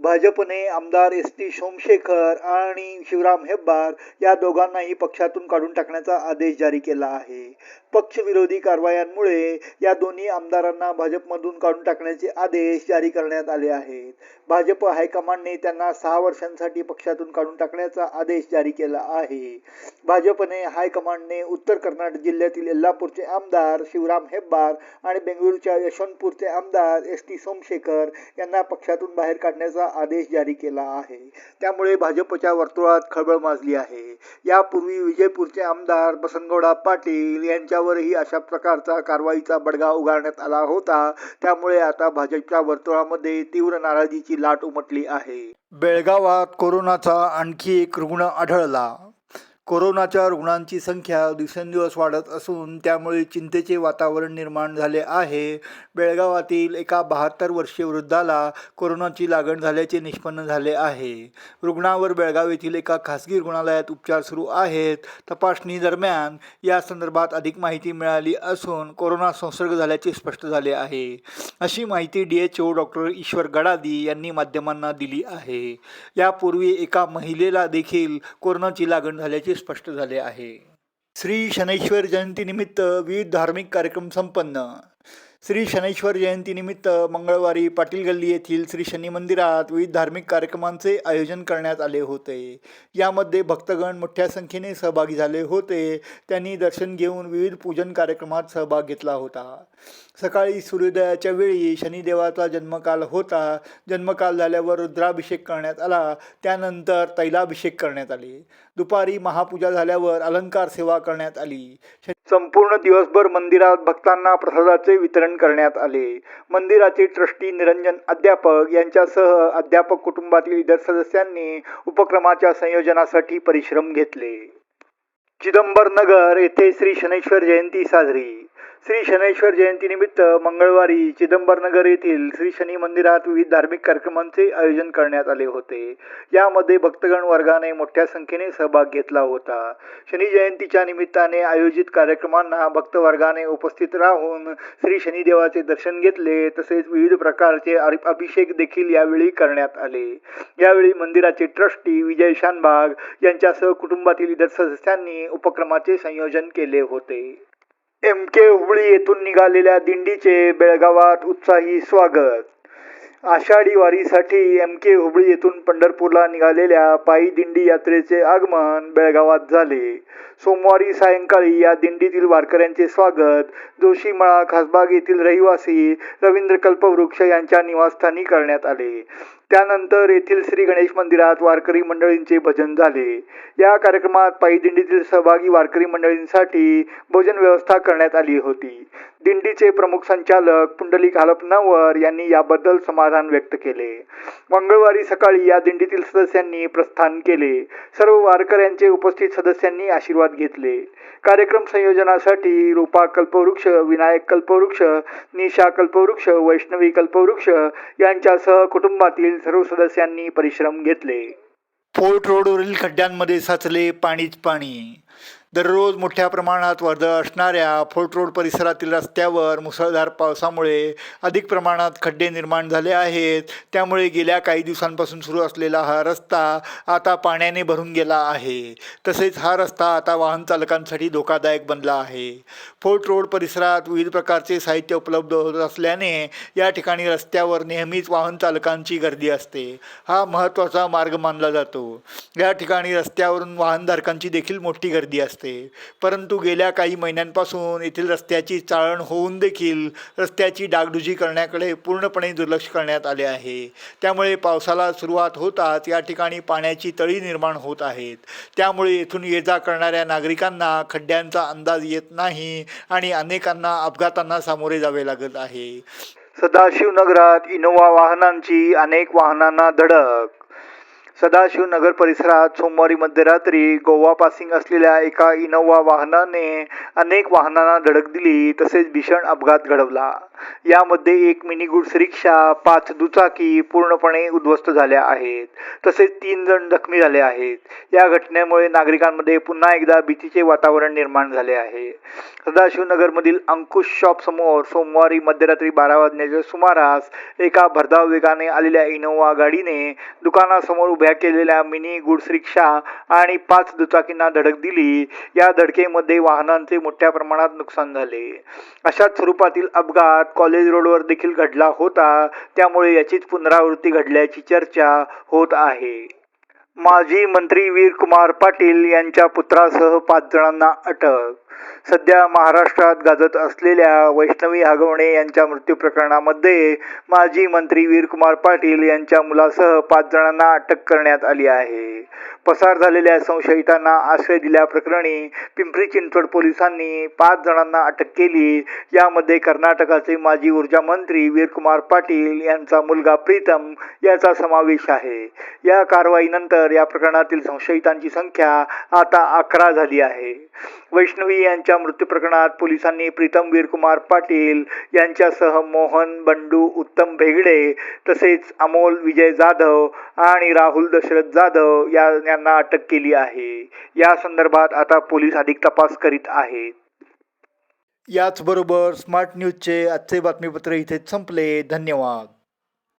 भाजपने आमदार S T Somashekar आणि शिवराम हेब्बार या दोघांनाही पक्षातून काढून टाकण्याचा आदेश जारी केला आहे. पक्षविरोधी कारवायांमुळे या दोन्ही आमदारांना भाजपमधून काढून टाकण्याचे आदेश जारी करण्यात आले आहेत. भाजप हायकमांडने त्यांना सहा वर्षांसाठी पक्षातून काढून टाकण्याचा आदेश जारी केला आहे. भाजपने हायकमांडने उत्तर कर्नाटक जिल्ह्यातील यल्लापूरचे आमदार शिवराम हेब्बार आणि बेंगळुरूच्या यशवंतपूरचे आमदार एस टी सोमशेखर यांना पक्षातून बाहेर काढण्याचा आदेश जारी केला आहे. त्यामुळे भाजपच्या वर्तुळात खळबळ माजली आहे. यापूर्वी विजयपूरचे आमदार बसनगौडा पाटील यांच्यावरही अशा प्रकारचा कारवाईचा बडगा उगारण्यात आला होता. त्यामुळे आता भाजपच्या वर्तुळामध्ये तीव्र नाराजीची लाट उमटली आहे. बेळगावात कोरोनाचा आणखी एक रुग्ण आढळला. कोरोनाच्या रुग्णांची संख्या दिवसेंदिवस वाढत असून त्यामुळे चिंतेचे वातावरण निर्माण झाले आहे. बेळगावातील एका बहात्तर वर्षीय वृद्धाला कोरोनाची लागण झाल्याचे निष्पन्न झाले आहे. रुग्णावर बेळगाव येथील एका खासगी रुग्णालयात उपचार सुरू आहेत. तपासणी दरम्यान या संदर्भात अधिक माहिती मिळाली असून कोरोना संसर्ग झाल्याचे स्पष्ट झाले आहे. अशी माहिती D H O doctor Ishwar Gadadi यांनी माध्यमांना दिली आहे. यापूर्वी एका महिलेला देखील कोरोनाची लागण झाल्याचे स्पष्ट झाले आहे. श्री शनैश्वर जयंतीनिमित्त विविध धार्मिक कार्यक्रम संपन्न. श्री शनैश्वर जयंतीनिमित्त मंगळवारी पाटील गल्ली येथील श्री शनी मंदिरात विविध धार्मिक कार्यक्रमांचे आयोजन करण्यात आले होते. यामध्ये भक्तगण मोठ्या संख्येने सहभागी झाले होते. त्यांनी दर्शन घेऊन विविध पूजन कार्यक्रमात सहभाग घेतला होता. सकाळी सूर्योदयाच्या वेळी शनिदेवाचा जन्मकाल होता. जन्मकाल झाल्यावर रुद्राभिषेक करण्यात आला. त्यानंतर तैलाभिषेक करण्यात आले. दुपारी महापूजा झाल्यावर अलंकार सेवा करण्यात आली. संपूर्ण दिवसभर मंदिरात भक्तांना प्रसादाचे वितरण करण्यात आले. मंदिराचे ट्रस्टी निरंजन अध्यापक यांच्यासह अध्यापक कुटुंबातील इतर सदस्यांनी उपक्रमाच्या संयोजनासाठी परिश्रम घेतले. चिदंबर नगर येथे श्री शनेश्वर जयंती साजरी. श्री शनैश्वर जयंतीनिमित्त मंगळवारी चिदंबरनगर येथील श्री शनी मंदिरात विविध धार्मिक कार्यक्रमांचे आयोजन करण्यात आले होते. यामध्ये भक्तगण वर्गाने मोठ्या संख्येने सहभाग घेतला होता. शनी जयंतीच्या निमित्ताने आयोजित कार्यक्रमांना भक्त वर्गाने उपस्थित राहून श्री शनिदेवाचे दर्शन घेतले. तसेच विविध प्रकारचे अभिषेक देखील यावेळी करण्यात आले. यावेळी मंदिराचे ट्रस्टी विजय शानबाग यांच्यासह कुटुंबातील इतर सदस्यांनी उपक्रमाचे संयोजन केले होते. एम के हुबळी येथून निघालेल्या दिंडीचे बेळगावात उत्साही स्वागत. आषाढी वारीसाठी एम के हुबळी येथून पंढरपूरला निघालेल्या पायी दिंडी यात्रेचे आगमन बेळगावात झाले. सोमवारी सायंकाळी या दिंडीतील वारकऱ्यांचे स्वागत जोशीमळा खासबाग येथील रहिवासी रवींद्र कल्पवृक्ष यांच्या निवासस्थानी करण्यात आले. त्यानंतर येथील श्री गणेश मंदिरात वारकरी मंडळींचे भजन झाले. या कार्यक्रमात पायी दिंडीतील सहभागी वारकरी मंडळींसाठी भोजन व्यवस्था करण्यात आली होती. दिंडीचे प्रमुख संचालक पुंडलिक हालपनावर यांनी याबद्दल समाधान व्यक्त केले. मंगळवारी सकाळी या दिंडीतील सदस्यांनी प्रस्थान केले. सर्व वारकऱ्यांचे उपस्थित सदस्यांनी आशीर्वाद घेतले. कार्यक्रम संयोजनासाठी रूपा कल्पवृक्ष विनायक कल्पवृक्ष निशा कल्पवृक्ष वैष्णवी कल्पवृक्ष यांच्यासह कुटुंबातील सर्व सदस्यांनी परिश्रम घेतले. फोर्ट रोडवरील खड्ड्यांमध्ये साचले पाणीच पाणी. दररोज मोठ्या प्रमाणात वर्दळ असणाऱ्या फोर्ट रोड परिसरातील रस्त्यावर मुसळधार पावसामुळे अधिक प्रमाणात खड्डे निर्माण झाले आहेत. त्यामुळे गेल्या काही दिवसांपासून सुरू असलेला हा रस्ता आता पाण्याने भरून गेला आहे. तसेच हा रस्ता आता वाहन चालकांसाठी धोकादायक बनला आहे. फोर्ट रोड परिसरात विविध प्रकारचे साहित्य उपलब्ध होत असल्याने या ठिकाणी रस्त्यावर नेहमीच वाहन चालकांची गर्दी असते. हा महत्त्वाचा मार्ग मानला जातो. या ठिकाणी रस्त्यावरून वाहनधारकांची देखील मोठी गर्दी असते. परंतु गेल्या काही महिन्यांपासून येथील रस्त्याची चाळण होऊन देखील रस्त्याची डागडुजी करण्याकडे पूर्णपणे दुर्लक्ष करण्यात आले आहे. त्यामुळे पावसाला सुरुवात होताच या ठिकाणी पाण्याची तळी निर्माण होत आहेत. त्यामुळे येथून ये जा करणाऱ्या नागरिकांना खड्ड्यांचा अंदाज येत नाही आणि अनेकांना अपघातांना सामोरे जावे लागत आहे. सदाशिवनगरात इनोवा वाहनांची अनेक वाहनांना धडक सदाशिवनगर परिसरात सोमवारी मध्यरात्री गोवा पासिंग असलेल्या एका इनोवा वाहनाने अनेक वाहनांना धडक दिली तसेच भीषण अपघात घडवला. यामध्ये एक मिनी गुड्स रिक्षा पाच दुचाकी पूर्णपणे उद्ध्वस्त झाल्या आहेत. तसेच तीन जण जखमी झाले आहेत. या घटनेमुळे नागरिकांमध्ये पुन्हा एकदा भीतीचे वातावरण निर्माण झाले आहे. सदाशिवनगरमधील अंकुश शॉप समोर सोमवारी मध्यरात्री बारा वाजण्याच्या सुमारास एका भरधाव वेगाने आलेल्या इनोवा गाडीने दुकानासमोर उभ्या केलेल्या मिनी गुड्स रिक्षा आणि पाच दुचाकींना धडक दिली. या धडकेमध्ये वाहनांचे मोठ्या प्रमाणात नुकसान झाले. अशाच स्वरूपातील अपघात कॉलेज रोडवर देखील घडला होता. त्यामुळे याचीच पुनरावृत्ती घडल्याची चर्चा होत आहे. माजी मंत्री वीरकुमार पाटील यांच्या पुत्रासह पाच जणांना अटक सध्या महाराष्ट्रात गाजत असलेल्या वैष्णवी आगवणे यांच्या मृत्यू प्रकरणामध्ये माजी मंत्री वीरकुमार पाटील यांच्या मुलासह पाच जणांना अटक करण्यात आली आहे. पसार झालेल्या संशयितांना आश्रय दिल्याप्रकरणी पिंपरी चिंचवड पोलिसांनी पाच जणांना अटक केली. यामध्ये कर्नाटकाचे माजी ऊर्जा मंत्री वीरकुमार पाटील यांचा मुलगा प्रीतम याचा समावेश आहे. या कारवाईनंतर या प्रकरणातील संशयितांची संख्या आता अकरा झाली आहे. वैष्णवी यांच्या मृत्यू प्रकरणात पोलिसांनी प्रीतम वीरकुमार पाटील यांच्यासह मोहन बंडू उत्तम भेगडे तसेच अमोल विजय जाधव आणि राहुल दशरथ जाधव या यांना अटक केली आहे. या संदर्भात आता पोलीस अधिक तपास करीत आहेत. याचबरोबर स्मार्ट न्यूजचे आजचे बातमीपत्र इथेच संपले. धन्यवाद.